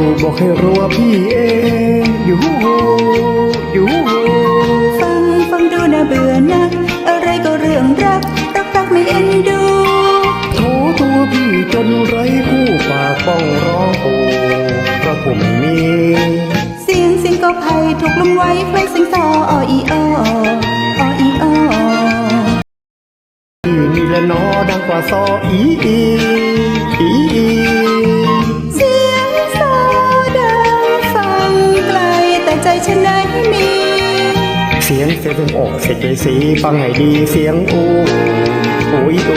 ู่บอกให้รู้ว่าพี่เองอยู่อยู่ฟังฟังดูน่าเบื่อนัก อะไรก็เรื่องรักรักรักไม่เอ็นดูโถตัวพี่จนไร้คู่ปากป้องร้องโอเพราะผมมี เสียงเสียงก็ไผ่ถูกลงไว้เพลงเสียงซอออีออออีออพี่มีและนอดังกว่าซออีอีอี สียงเสียงออกเสียใจสีฟังให้ดีเสียงอูโอ้ยโอ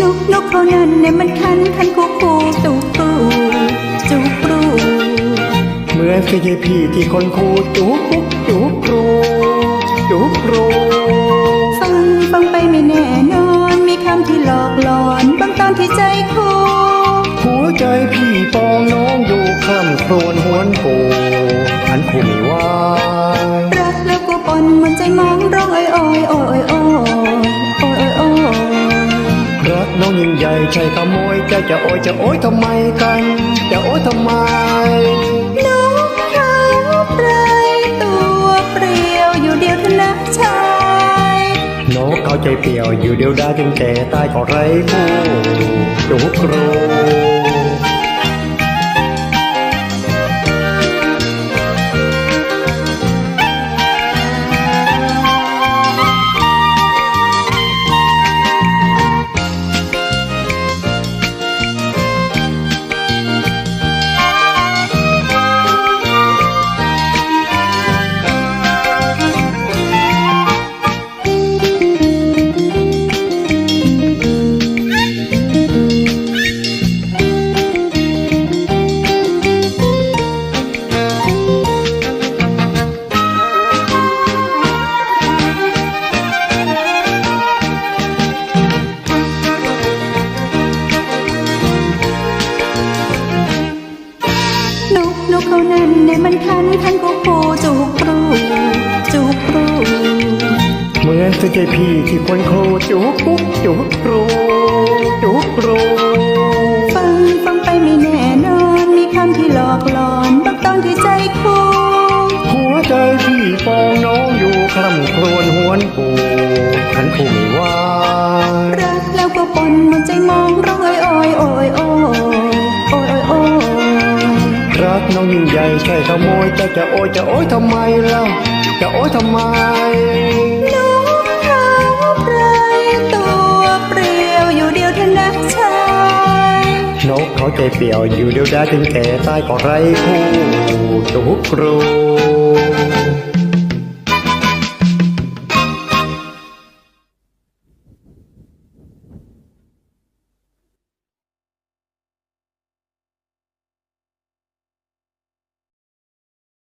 นกนกเขานั้นเนี่ยมันคันคันคูคูจุกรูจุกรูเหมือนเคยงพี่ที่คนคูจุกปุ๊กจุกรูจุกรู ยิ่งใหญ่ใช่ขโมยใจจะโอยจะโอยทำไมกัน จะโอยทำไมนกเขาไพรตัวเปลี่ยวอยู่เดียวเท่านะชายนกเขาใจเปลี่ยวอยู่เดียวได้ถึงแก่ตายก็ไร้คู่จุกครู กเขานั้นเนี่ยมันคันคันกูคูจูกรูจูกรูเหมือนเธอใจพี่ที่คนโครูจุกปุ๊กจุกครูจุกครูฟังฟังไปไม่แน่นอนมีคำที่หลอกหลอนบางตอนที่ใจคูหัวใจพี่ปองน้องอยู่คลำครวญหวนกูฉันคงไม่ว่ารักแล้วก็ปนมันใจมองร น้องยิ่งใหญ่ใช่ขโมยจะจะโอยจะโอยทำไมเล่าจะโอยทำไมนกเขาไพรตัวเปลี่ยวอยู่เดียวเท่านะชายนกเขาใจเปลี่ยวอยู่เดียวได้ถึงแก่ตายก็ไร้คู่จุกครู